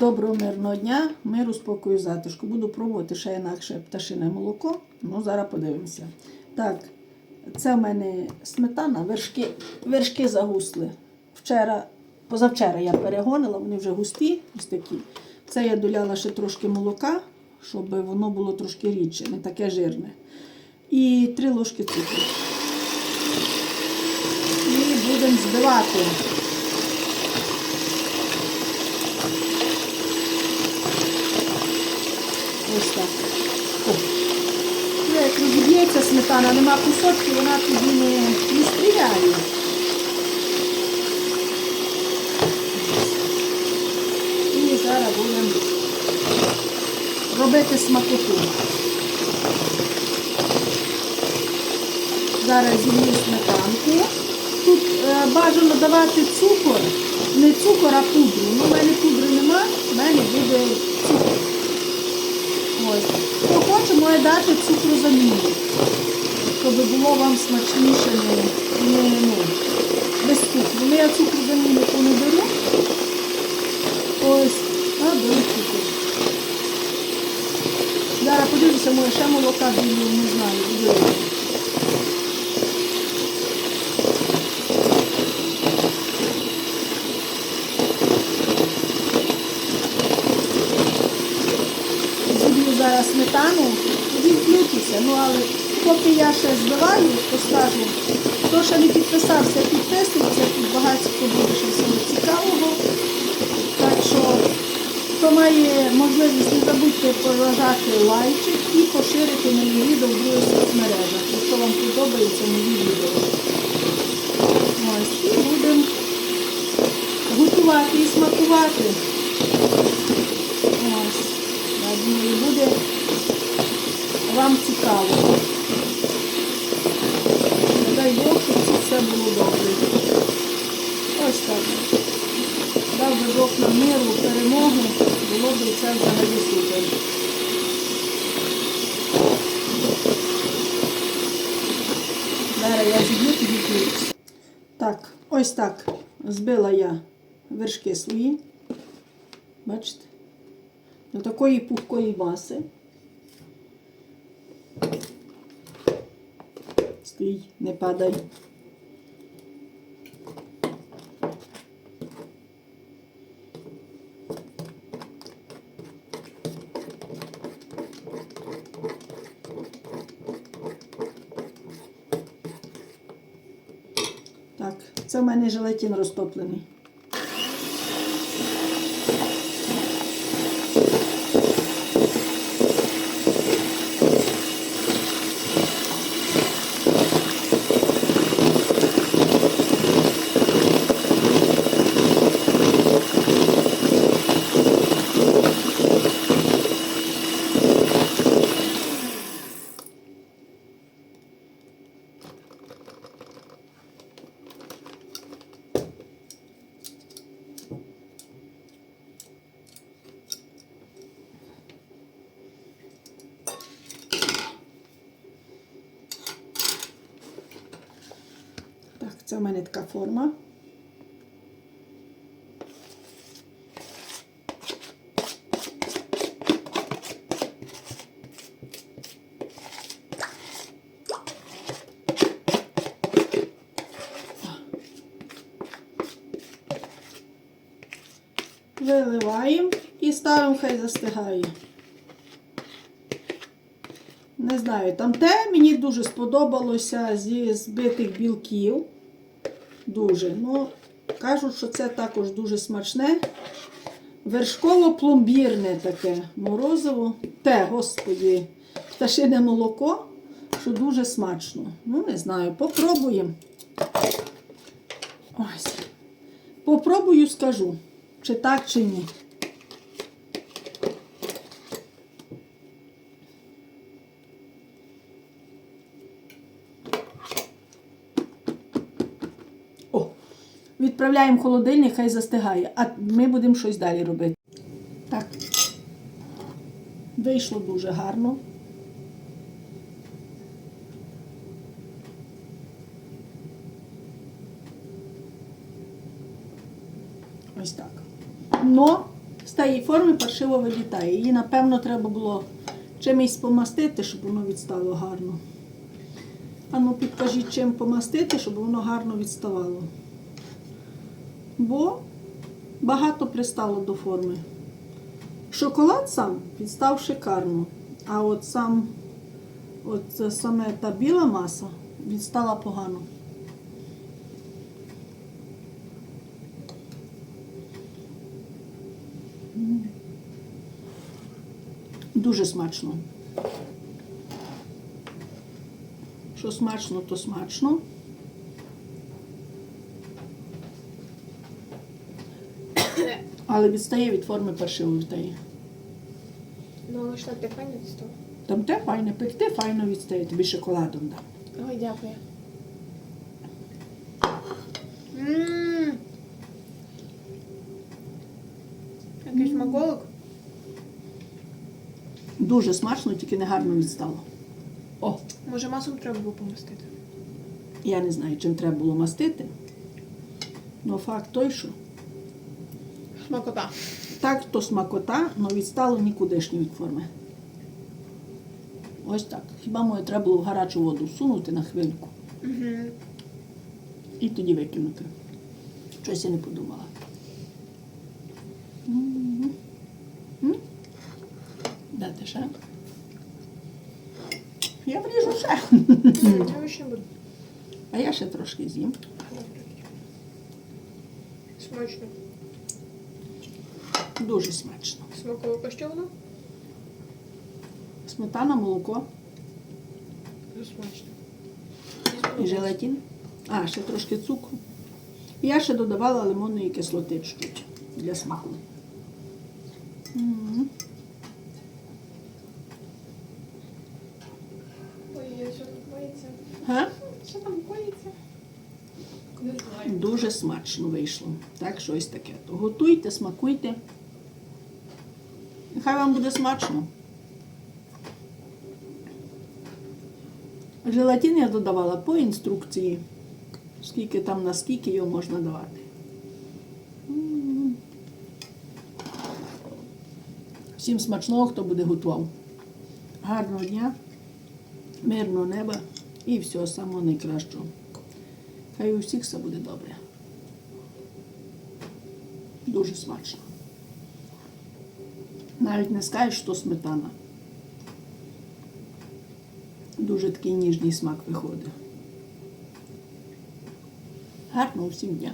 Доброго мирного дня, миру, спокою, затишку. Буду пробувати ще інакше пташине молоко. Ну, зараз подивимося. Так, це в мене сметана, вершки, вершки загусли. Вчора, позавчора я перегонила, вони вже густі, ось такі. Це я доляла ще трошки молока, щоб воно було трошки рідше, не таке жирне. І три ложки цукру. І будемо збивати. Ось так. О. Ну, Як розіб'ється сметана, нема кусочків, вона тоді не, не стріляє. І зараз будемо робити смакоту. Зараз зім'ю сметанку. Тут е, бажано давати цукор, не цукор, а пудру. Ну, в мене пудри нема, в мене буде цукор. Ось. Хто дати цукрозамінник, щоб було вам смачніше не, не ну, без цукру. Ну, я цукрозаміннику не беру. Ось, а беру цукор. Зараз подивлюся, може ще молока білю, не знаю, буде. Зараз сметану, вімкнутися, ну але поки я ще збиваю, то хто ще не підписався, підписується, тут багатько буде всього цікавого. Так що, хто має можливість, не забудьте поважати лайчик і поширити мої відео в других соцмережах, якщо вам подобається мої відео. Ось, і будемо готувати і смакувати. Ось. Я думаю, буде вам цікаво. Не дай Бог, щоб це все було добре. Ось так. Дав би Бог нам миру, перемогу, було б це взагалі супер. Зараз я зіб'ю тоді включусь. Так, ось так збила я вершки свої. Бачите? До такої пухкої маси. Стій, не падай. Так, це в мене желатин розтоплений. Так, це в мене така форма. Виливаємо і ставимо, хай застигає. Не знаю, там те мені дуже сподобалося зі збитих білків. Дуже. Ну, кажуть, що це також дуже смачне. Вершково-пломбірне таке морозиво. Те, господі, пташине молоко, що дуже смачно. Ну, не знаю, попробуємо. Ось. Попробую, скажу, чи так, чи ні. О, відправляємо холодильник, хай застигає, а ми будемо щось далі робити. Так. Вийшло дуже гарно. Ось так. Но тієї форми паршиво вилітає. Її, напевно, треба було чимось помастити, щоб воно відстало гарно. А ну підкажіть, чим помастити, щоб воно гарно відставало. Бо багато пристало до форми. Шоколад сам відстав шикарно. А от сам, от саме та біла маса відстала погано. Дуже смачно. Що смачно, то смачно. Але відстає від форми паршиво відстає. Ну, але ж так ти файно дістав. Там те файне пекти, файно відстає, тобі шоколадом дам. Ой, дякую. Якийсь смаколик. Дуже смачно, тільки не гарно відстало. О, Може, маслом треба було помастити. я не знаю, чим треба було мастити. але факт той, що Смакота. так, то смакота, але відстало нікудишні від форми. Ось так. Хіба моє треба було в гарячу воду всунути на хвильку Угу. і тоді викинути. Щось я не подумала. М. М? Дати ще? Я вріжу ще. А я ще трошки з'їм. Смачно. Дуже смачно. Смаковика що воно? Сметана, молоко Дуже смачно. і желатин. А, ще трошки цукру. Я ще додавала лимонної кислоти чуть для смаку. М. Ой, що там коїться? Га? Що там коїться? Дуже смачно вийшло. Так, щось таке. То готуйте, смакуйте. Нехай вам буде смачно. Желатин я додавала по інструкції. Скільки там, наскільки його можна давати. Всім смачного, хто буде готував. Гарного дня, мирного неба і всього самого найкращого. Хай у всіх все буде добре. Дуже смачно. Навіть не скажеш, що сметана. Дуже такий ніжний смак виходить. Гарного всім дня.